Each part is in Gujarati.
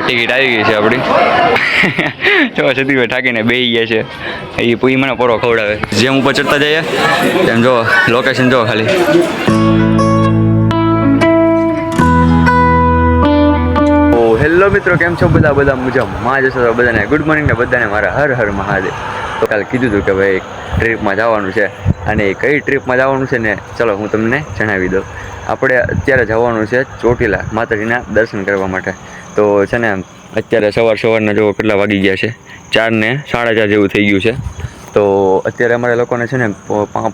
ટિકિટ આવી ગઈ છે આપણી. જો સતીભાઈ ઠાકીને બેસી ગયા છે. એ પૂઈ મને પરો ખવડાવે. જેમ ઉપર ચડતા જઈએ, તેમ જો લોકેશન જો ખાલી. હેલો મિત્રો, કેમ છો? બધા બધા મુજબમાં જશો બધાને ગુડ મોર્નિંગ ને બધાને મારા હર હર મહાદેવ. તો કાલે કીધું હતું કે ભાઈ ટ્રીપમાં જવાનું છે. અને એ કઈ ટ્રીપમાં જવાનું છે ને, ચલો હું તમને જણાવી દઉં. આપણે અત્યારે જવાનું છે ચોટીલા માતાજીના દર્શન કરવા માટે. તો છે ને, અત્યારે સવાર સવારના જો કેટલા વાગી ગયા છે. ચાર ને સાડા ચાર જેવું થઈ ગયું છે. તો અત્યારે અમારે લોકોને છે ને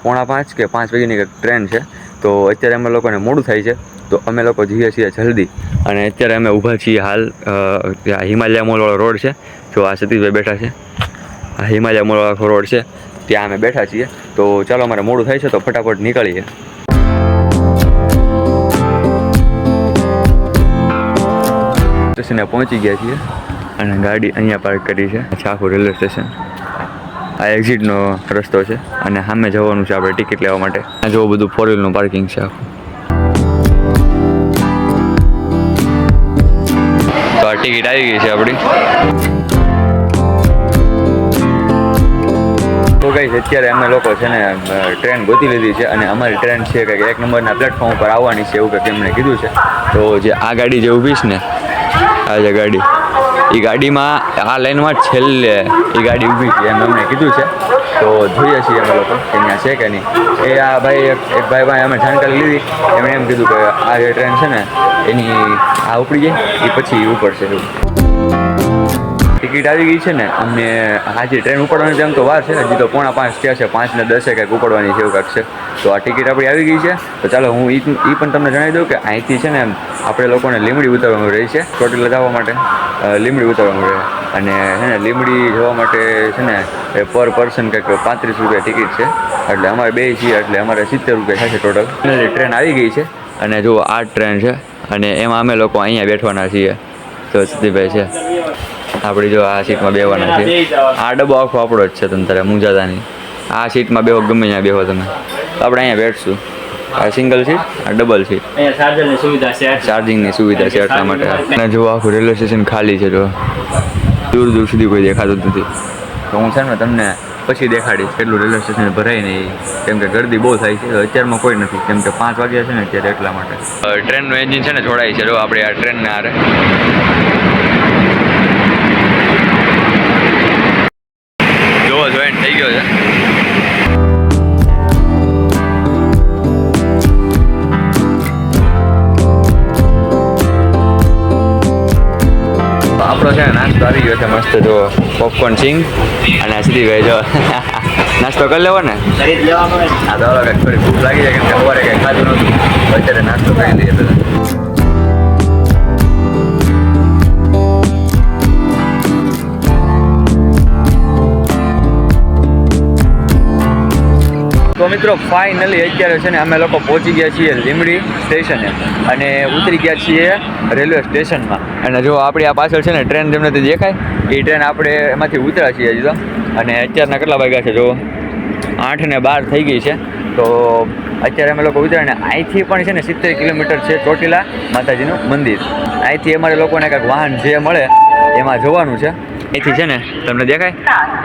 પોણા પાંચ કે પાંચ વાગ્યાની એક ટ્રેન છે. તો અત્યારે અમે લોકોને મોડું થાય છે. તો અમે લોકો જઈએ છીએ જલ્દી. અને અત્યારે અમે ઊભા છીએ હાલ હિમાલય મોલવાળો રોડ છે. જો આ સતીશભાઈ બેઠા છે. હિમાલય મોલવાળો રોડ છે. ત્યાં અમે બેઠા છીએ. તો ચાલો અમારે મોડું થાય છે તો ફટાફટ નીકળીએ. સ્ટેશને પહોંચી ગયા છીએ અને ગાડી અહીંયા પાર્ક કરી છે. છાખું રેલવે સ્ટેશન. આ એક્ઝિટનો રસ્તો છે અને સામે જવાનું છે આપણે ટિકિટ લેવા માટે. આ જો બધું ફોર વ્હીલનું પાર્કિંગ છે આખું. તો આ ટિકિટ આવી ગઈ છે આપણી. તો અત્યારે અમે લોકો છે ને ટ્રેન ગોતી લીધી છે અને અમારી ટ્રેન છે કે એક નંબરના પ્લેટફોર્મ ઉપર આવવાની છે એવું કંઈક એમણે કીધું છે. તો જે આ ગાડી જે ઊભી છે ને, આ જે ગાડી, એ ગાડીમાં, આ લાઈનમાં છેલ્લે એ ગાડી ઊભી છે એમ અમને કીધું છે. તો જોઈએ છીએ અમે લોકો, કે અહીંયા છે કે નહીં. એ આ ભાઈ, એક ભાઈ ભાઈ અમે જાણકારી લીધી. એમણે એમ કીધું કે આ જે ટ્રેન છે ને, એની આ ઉપડી જાય, એ પછી ઉપર છે એવું. ટિકિટ આવી ગઈ છે ને, અમને હાજી ટ્રેન ઉપડવાની જેમ તો વાર છે, હજી તો પોણા પાંચ થયા છે, પાંચ ને દસે કંઈક ઉપડવાની છે એવું કાંક છે. તો આ ટિકિટ આપણી આવી ગઈ છે, તો ચાલો હું એ પણ તમને જણાવી દઉં કે અહીંથી છે ને, આપણે લોકોને લીમડી ઉતારવાનું રહે છે, ટોટલ લગાવવા માટે લીમડી ઉતારવાનું રહે. અને છે ને, લીમડી જવા માટે છે ને પર પર્સન કંઈક પાંત્રીસ રૂપિયા ટિકિટ છે, એટલે અમારે બે છીએ, એટલે અમારે સિત્તેર રૂપિયા થશે ટોટલ. ટ્રેન આવી ગઈ છે, અને જુઓ આ ટ્રેન છે, અને એમાં અમે લોકો અહીંયા બેઠવાના છીએ. તો સિદ્ધિભાઈ છે. આપણી જો આ સીટમાં બેવાના છે. આ ડબ્બો આખો આપણો જ છે તમને તારે મુંજાતાની આ સીટમાં બેહો ગમે ત્યાં બેહો તમે. તો આપણે અહીંયા બેઠશું. આ સિંગલ સીટ આ ડબલ સીટ. ચાર્જિંગની સુવિધા છે એટલા માટે. અને જો આખું રેલવે સ્ટેશન ખાલી છે જો. દૂર દૂર સુધી કોઈ દેખાતું નથી. તો હું છે ને તમને પછી દેખાડીશ કેટલું રેલવે સ્ટેશન ભરાય નહીં કેમ કે ગરદી બહુ થાય છે અત્યારમાં કોઈ નથી. કેમ કે પાંચ વાગ્યા છે ને અત્યારે એટલા માટે. ટ્રેનનું એન્જિન છે ને જોડાય છે જો આપણે આ ટ્રેનને આરે. પોપકોર્ન સિંગ અને આ ભાઈ જો નાસ્તો કરી લેવો ને કરી લેવાનું. આ હવે થોડી ભૂખ લાગી જાય કે સવારે કંઈ ખાધું નહોતું અત્યારે નાસ્તો કરી લઈએ મિત્રો ફાઇનલી અત્યારે છે ને અમે લોકો પહોંચી ગયા છીએ લીમડી સ્ટેશને. અને ઉતરી ગયા છીએ રેલવે સ્ટેશનમાં. અને જો આપણી આ પાછળ છે ને ટ્રેન જેમને તે દેખાય? એ ટ્રેન આપણે એમાંથી ઉતર્યા છીએ હજી તો. અને અત્યારના કેટલા વાગ્યા છે? જો આઠ ને બાર થઈ ગઈ છે. તો અત્યારે અમે લોકો ઉતર્યા ને અહીંથી પણ છે ને સિત્તેર કિલોમીટર છે ચોટીલા માતાજીનું મંદિર. અહીંથી અમારે લોકોને કાંઈક વાહન જે મળે, એમાં જવાનું છે. અહીંથી છે ને તમને દેખાય?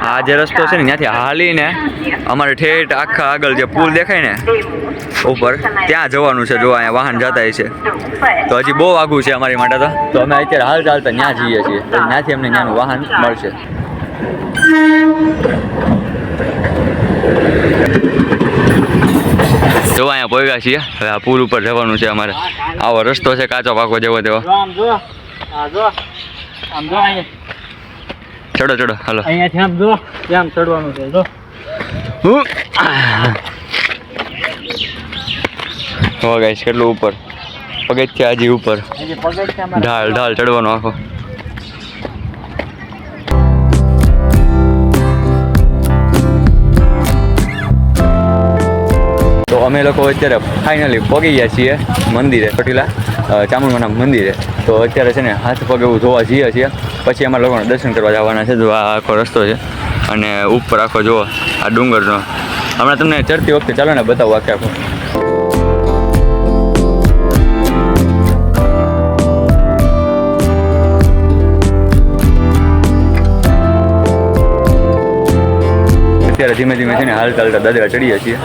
આ જે રસ્તો છે ને ત્યાંથી હાલીને અમારે ઠેઠ આખા આગળ જે પુલ દેખાય ને, ઉપર, ત્યાં જવાનું છે જો અહીંયા વાહન જતા છે. તો હજી બહુ આઘું છે અમારી માટે તો. તો અમે અત્યારે હાલ ચાલતા ત્યાં જઈએ છીએ. તો ત્યાંથી અમને ત્યાંનું વાહન મળશે. જો અહીંયા પોગ્યા છીએ. હવે આ પુલ ઉપર જવાનું છે અમારે. આવો રસ્તો છે કાચો પાકો જેવો તેવો. આમ જો આમ જો અહીંયા. ચડો ચડો હાલો. અહીંયાથી આમ જો આમ ચડવાનું છે જો. હો? ગાઈસ કેટલું ઉપર. પગથિયા હજી ઉપર. ઢાળ ઢાળ ચડવાનો આખો. તો અમે લોકો અત્યારે ફાઇનલી પગી ગયા છીએ મંદિરે. ચોટીલા ચામુંડમાના મંદિરે. તો અત્યારે છે ને હાથ પગ એવું જોવા જઈએ છીએ. પછી અમારા લોકોને દર્શન કરવા જવાના છે. જો આ આખો રસ્તો છે. અને ઉપર આખો જુઓ આ ડુંગરનો. હમણાં તમને ચડતી વખતે ચાલો ને બતાવું આખે આખો. અત્યારે ધીમે ધીમે છે ને હાલ ચાલતા દાદરા ચડીએ છીએ.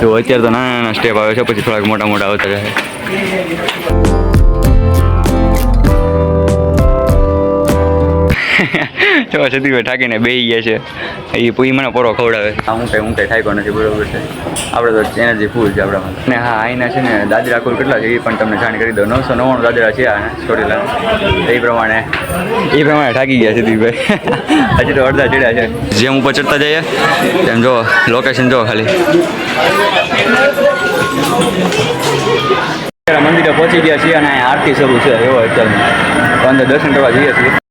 તો અત્યારે તો નાના નાના સ્ટેપ આવે છે, પછી થોડાક મોટા મોટા આવતા રહે જો સતીભાઈ ઠાકીને બેહી ગયા છે. એ પૂઈ મને પોરો ખવડાવે. આ હું કઈ હું કઈ ઠાક્યો નથી બરોબર છે. આપણે તો એનર્જી ફૂલ છે આપણામાં. ને હા અહીંના છે ને દાદરા કુલ કેટલા છે એ પણ તમને જાણ કરી દો નવસો નવ્વાણું દાદરા છે આ સ્ટોરીલામ એ પ્રમાણે. એ પ્રમાણે ઠાકી ગયા સતીભાઈ હજી તો અડધા ચડ્યા છે. જેમ ઉપર ચડતા જઈએ તેમ જો લોકેશન જો ખાલી. મંદિરે પહોંચી ગયા છીએ અને અહીંયા આરતી શરૂ છે. એવો અત્યારે અંદર દર્શન કરવા જઈએ છીએ.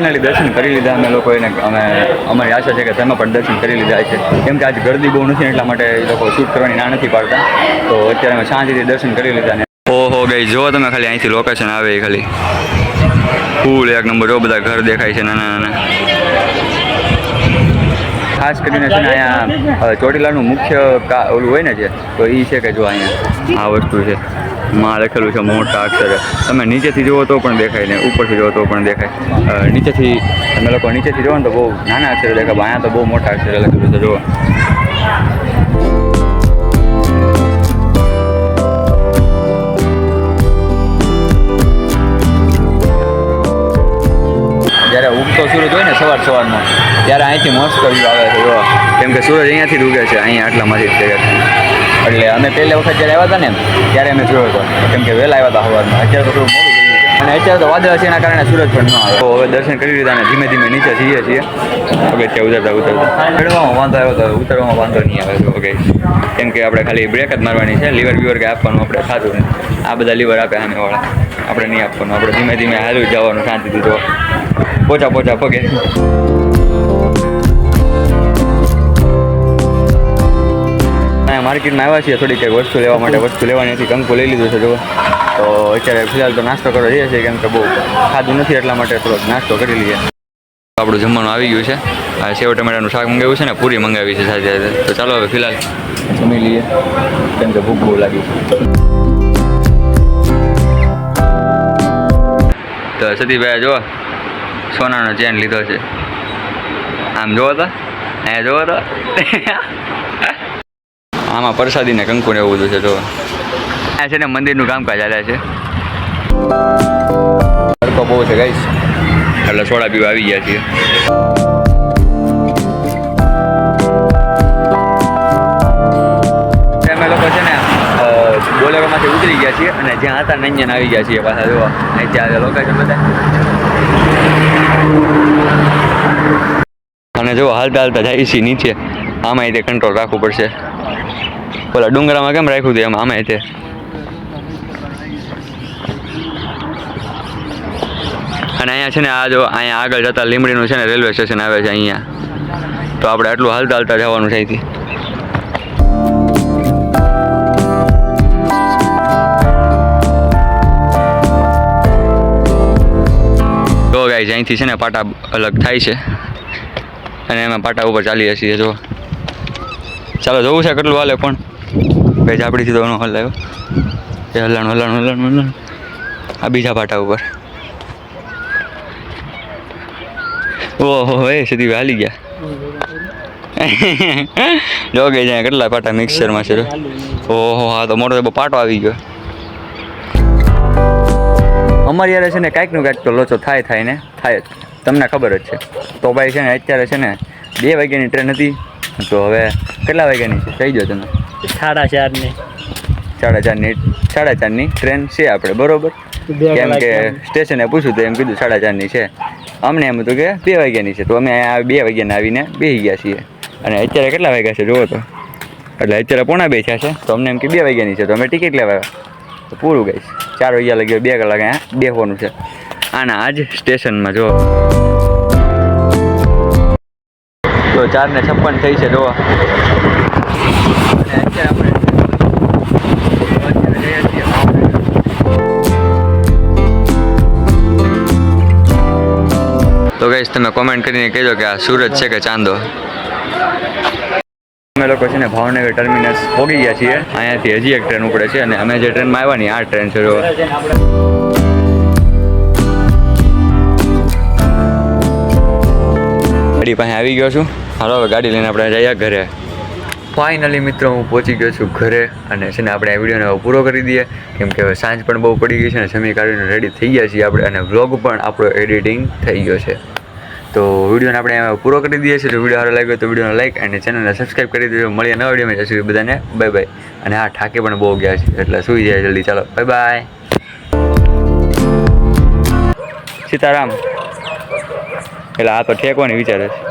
ફાઇનલી દર્શન કરી લીધા. અમે લોકો એને અમે અમારી આશા છે કે તમે પણ દર્શન કરી લીધા છે. કેમ કે આજે ગરદી બહુ નથી, એટલા માટે એ લોકો શૂટ કરવાની ના નથી પાડતા. તો અત્યારે અમે શાંતિથી દર્શન કરી લીધા ને ઓહો, ગઈ જો તમે ખાલી, અહીંથી લોકેશન આવે ખાલી. ફૂલ એક નંબર, જો બધા ઘર દેખાય છે નાના નાના ખાસ કરીને છે ને અહીંયા ચોટીલાનું મુખ્ય ઓલું હોય ને જે, તો એ છે કે જો અહીંયા આ વસ્તુ છે. માં લખેલું છે, મોટા અક્ષરે. તમે નીચેથી જુઓ તો પણ દેખાય ને, ઉપરથી જુઓ તો પણ દેખાય. નીચેથી, તમે લોકો નીચેથી જુઓ ને તો બહુ નાના અક્ષરે દેખાય અહીંયા તો બહુ મોટા અક્ષરે લખેલું છે, જુઓ. જ્યારે ઉગતો સૂરજ હોય ને સવાર સવારમાં ત્યારે અહીંથી મસ્ત વ્યૂ આવે છે જો કેમ કે સૂરજ અહીંયાથી ઉગે છે અહીંયા આટલામાંથી જ એટલે અમે પહેલી વખત જ્યારે આવ્યા હતા ને, ત્યારે અમે જોયો હતો. કેમ કે વહેલા આવ્યા હતા સવારમાં. અત્યારે તો થોડું મોડું અને અત્યારે તો વાદળ છે એના કારણે સૂરજ પણ ન આવે. તો હવે દર્શન કરી લીધા અને ધીમે ધીમે નીચે જઈએ છીએ. પગથિયા ઉતરતા ઉતરતા. ચડવામાં વાંધો આવ્યો તો ઉતરવામાં વાંધો નહીં આવે. ઓકે કેમ કે આપણે ખાલી બ્રેક જ મારવાની છે. લીવર બીવર કે આપવાનું આપણે ખાધું ને. આ બધા લીવર આપે સામેવાળા આપણે નહીં આપવાનું. આપણે ધીમે ધીમે હાલું જવાનું, શાંતિથી તો પોચા પોચા પગે. અહીંયા માર્કેટમાં આવ્યા છીએ, થોડી કંઈક વસ્તુ લેવા માટે, વસ્તુ લેવાની હતી, કંકુ લઈ લીધું છે જો તો અત્યારે ફિલહાલ તો નાસ્તો કરવા જઈએ છીએ, કેમ કે બહુ ખાધું નથી એટલા માટે, થોડોક નાસ્તો કરી લઈએ. આપણું જમવાનું આવી ગયું છે. આ સેવ ટમેટાનું શાક મંગાવ્યું છે ને, પૂરી મંગાવી છે સાથે સાથે. તો ચાલો હવે ફિલહાલ જમી લઈએ, કેમ કે ભૂખ બહુ લાગી તો સતીભાઈ જો સોનાનો ચેન લીધો છે. આમ જોવો તો, અહીંયા જોવો તો. આમાં પ્રસાદી ને કંકુ ને એવું બધું છે, જો. આ છે ને મંદિરનું કામકાજ ચાલે છે. તડકો બહુ છે ગાઈશ એટલે સોડા પીવા આવી ગયા છીએ. અમે લોકો છે ને બોલેરોમાંથી ઉતરી ગયા છીએ અને જ્યાં હતા નંજન આવી ગયા છીએ પાછા, જોવા. અહીં ત્યાં લોકેશન બધા. અને જો હાલતા હાલતા જાય છે નીચે. આમાં તે કંટ્રોલ રાખવું પડશે. ઓલા ડુંગરામાં કેમ રાખ્યું હતું એમ? આમાં તે. અને અહીંયા છે ને આ જો, અહીંયા આગળ જતા લીમડીનું છે ને રેલવે સ્ટેશન આવે છે અહીંયા. તો આપણે આટલું હાલતા હાલતા જવાનું છે અહીંથી. તો ગાઈઝ અહીંથી છે ને પાટા અલગ થાય છે. અને એમાં પાટા ઉપર ચાલી છીએ જો ચાલો, જોવું છે કેટલું હાલે પણ. કઈ ઝાપડીથી તો હલાવ્યો. એ હલણ હલણ, હલાણું, હલણ. આ બીજા પાટા ઉપર. ઓહો, એ સીધી હાલી ગયા. જો જાય કેટલા પાટા મિક્સરમાં છે ઓહો, હા, તો મોટો પાટો આવી ગયો. અમારી યારે છે ને, કાંઈકનું કાંઈક તો લોચો થાય થાય ને. થાય તમને ખબર જ છે. તો ભાઈ છે ને, અત્યારે છે ને, બે વાગ્યાની ટ્રેન હતી. તો હવે કેટલા વાગ્યાની છે? કહી દો તમે. સાડા ચાર ને સાડા ચારની. સાડા ચારની ટ્રેન છે આપણે બરોબર? કેમ કે સ્ટેશને પૂછ્યું તો એમ કીધું સાડા ચારની છે. અમને એમ હતું કે બે વાગ્યાની છે તો અમે અહીંયા બે વાગ્યાને આવીને બેસી ગયા છીએ. અને અત્યારે કેટલા વાગ્યા છે જુઓ તો. એટલે અત્યારે પોણા બે થયા છે તો અમને એમ કે બે વાગ્યાની છે તો અમે ટિકિટ લેવા તો પૂરું ગઈશ. ચાર વાગ્યા લગી બે કલાક અહીંયા બેસવાનું છે. આના આજ સ્ટેશનમાં જો તો ચાર ને છપ્પન થઈ છે ભાવનગર. તો ગઈશ તમે કોમેન્ટ કરીને કહેજો કે આ સુરત છે કે ચાંદો? અમે લોકો લોકો છે ને ભાવનગર ટર્મિનસ ભોગી ગયા છીએ. અહીંયાથી હજી એક ટ્રેન ઉપડે છે અને અમે જે ટ્રેનમાં આવ્યા ને, આ ટ્રેન છે ગાડી પાસે આવી ગયો છું. હાલો, હવે ગાડી લઈને આપણે જઈએ ઘરે. ફાઇનલી મિત્રો, હું પહોંચી ગયો છું ઘરે અને છે ને આપણે આ વિડીયોને હવે પૂરો કરી દઈએ. કેમ કે હવે સાંજ પણ બહુ પડી ગઈ છે અને જમી કાઢીને રેડી થઈ ગયા છીએ આપણે અને વ્લોગ પણ આપણો એડિટિંગ થઈ ગયો છે. તો વિડીયોને આપણે પૂરો કરી દઈએ છીએ. જો વીડિયો સારો લાગ્યો તો વિડીયોને લાઈક અને ચેનલને સબસ્ક્રાઈબ કરી દેજો. મળીએ નવા વિડીયોમાં. જય બધાને. બાય બાય અને હા, ઠાકે પણ બહુ ગયા છે. એટલે સુઈ જાય જલ્દી. ચાલો બાય બાય સીતારામ. એટલે આ તો ઠેકવાની વિચારે છે